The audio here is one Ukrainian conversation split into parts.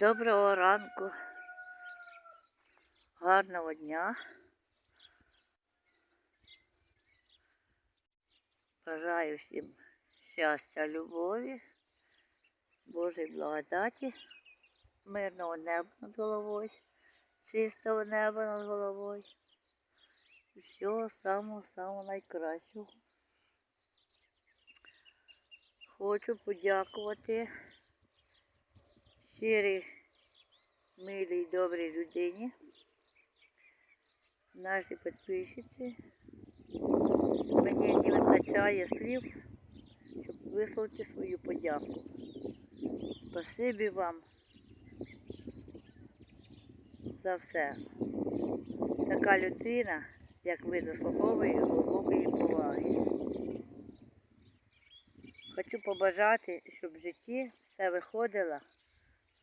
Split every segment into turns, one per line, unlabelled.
Доброго ранку, гарного дня. Бажаю всім щастя, любові, Божої благодаті, мирного неба над головою, чистого неба над головою всього самого-самого найкращого. Хочу подякувати щирій, милій, добрій людині, нашій підписчиці. Мені не вистачає слів, щоб висловити свою подяку. Спасибі вам за все. Така людина, як ви, заслуговує глибокої поваги. Хочу побажати, щоб в житті все виходило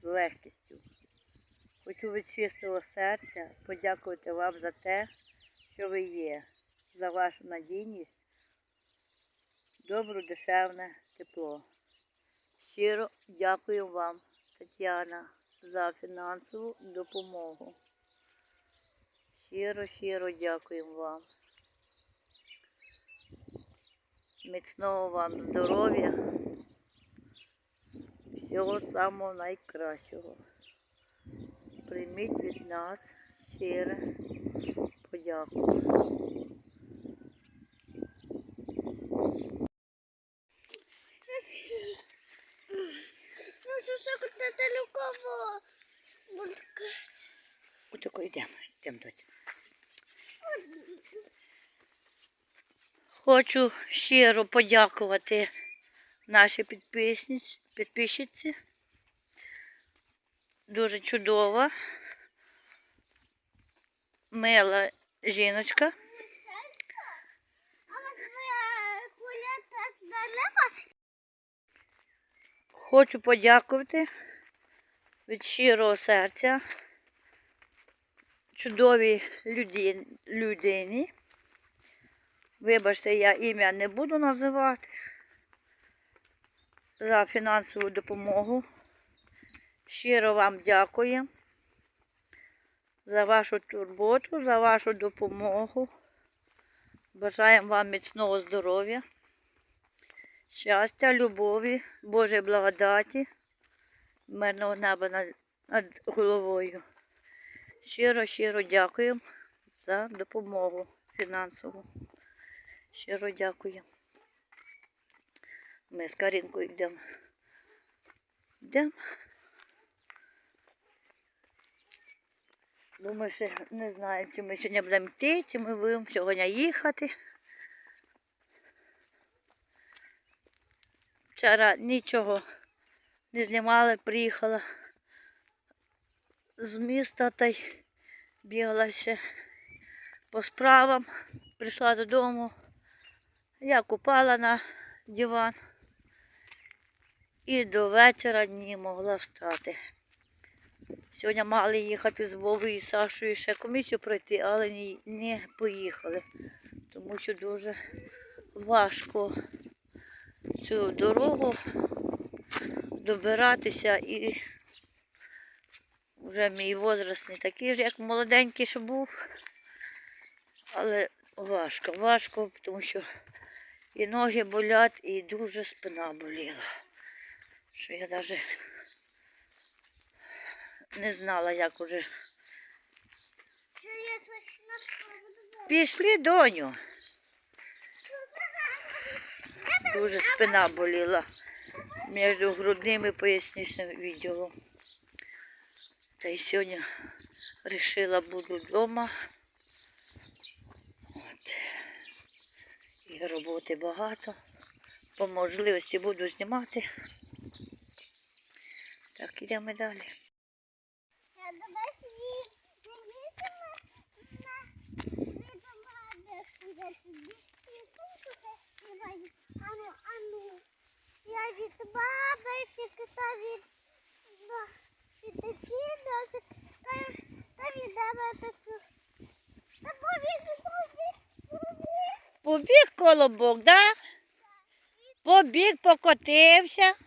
з легкістю. Хочу від чистого серця подякувати вам за те, що ви є, за вашу надійність, добру, душевне тепло. Щиро дякую вам, Тетяна, за фінансову допомогу. Щиро, щиро дякуємо вам. Міцного вам здоров'я, всього самого найкращого. Прийміть від нас щире подяку.
Ну.
Отако йдемо, йдемо доць. Хочу щиро подякувати нашій підписниці, підписчиці. Дуже чудова, мила жіночка. Хочу подякувати від щирого серця чудовій людині. Вибачте, я ім'я не буду називати за фінансову допомогу. Щиро вам дякую за вашу турботу, за вашу допомогу. Бажаємо вам міцного здоров'я, щастя, любові, Божої благодаті, мирного неба над, над головою. Щиро, щиро дякую за допомогу фінансову. Щиро дякую. Ми з Карінкою йдемо. Йдемо. Думаю, що не знаю, чи ми сьогодні будемо йти, чи ми будемо сьогодні їхати. Вчора нічого не знімали, приїхала з міста та й бігала ще по справам, прийшла додому. Я купала на диван і до вечора не могла встати. Сьогодні мали їхати з Вовою і Сашою ще комісію пройти, але не, поїхали, тому що дуже важко цю дорогу добиратися і вже мій возраст не такий ж, як молоденький, що був. Але важко, важко, тому що і ноги болять, і дуже спина боліла. Що я навіть не знала, як уже. Пішли, доню. Дуже спина боліла між грудним і поясничним відділом. Та й сьогодні вирішила буду вдома. От. І роботи багато. По можливості буду знімати. Так, йдемо далі.
Ану, ану. Я від бабочки, та від носик, та, від таку. Та побіг, побіг, побіг.
Побіг колобок, да? Побіг, покотився.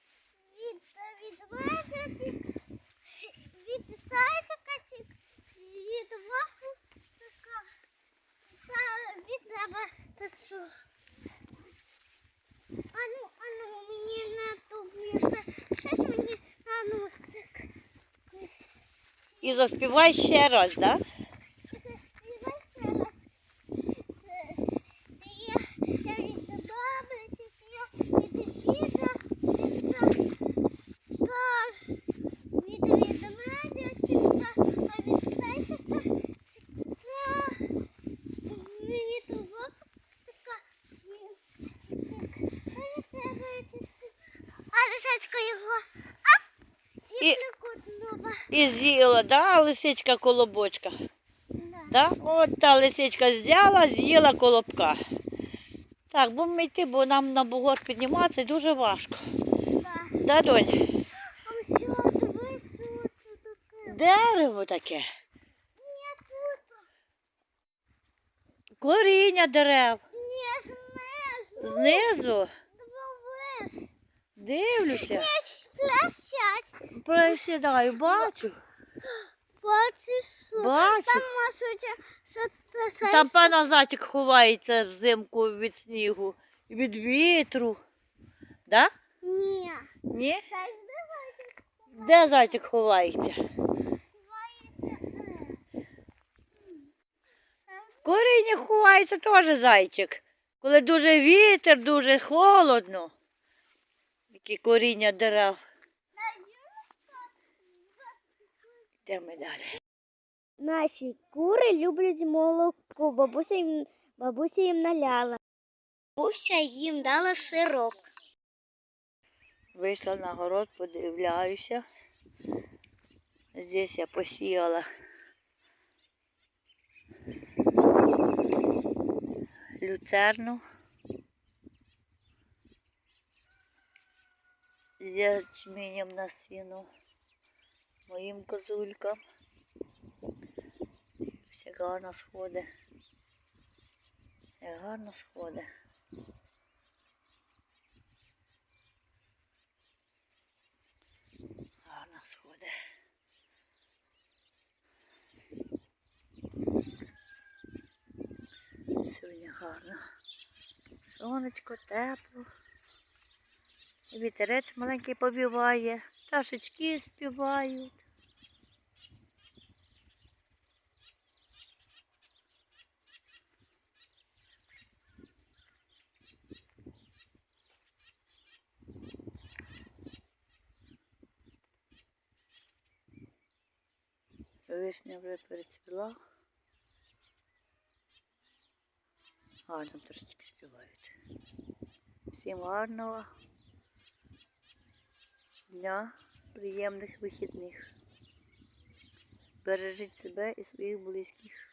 І заспівай ще раз, так? Да? І з'їла, да, лисичка колобочка.
Да.
Да? От та лисичка взяла, з'їла колобка. Так, будемо йти, бо нам на бугор підніматися дуже важко.
Да.
Да, донь?
А що, дивись, що це таке?
Дерево таке.
Ні, тут.
Коріння дерев.
Ні, знизу.
Знизу. Дивлюся.
Ні, площадь.
Присідаю, бачу.
Бачиш, що?
Бачу.
Там це
Там пана зайчик ховається взимку від снігу, від вітру. Да?
Ні.
Ні? Де зайчик ховається? В Коріння ховається теж зайчик. Коли дуже вітер, дуже холодно. Які коріння дерев. Йдемо далі.
Наші кури люблять молоко. Бабуся їм, бабуся їм наляла. Бабуся їм дала сироп.
Вийшла на город, подивляюся. Здесь я посіяла люцерну. Ячменем на сіну моїм козулькам. Все гарно сходить. Гарно сходить. Гарно сходить. Сьогодні гарно. Сонечко, тепло. Вітерець маленький побіває, пташечки співають. Вишня вже перецвіла. Гарно трошечки співають. Всім гарного дня, приємних вихідних. Бережіть себе і своїх близьких.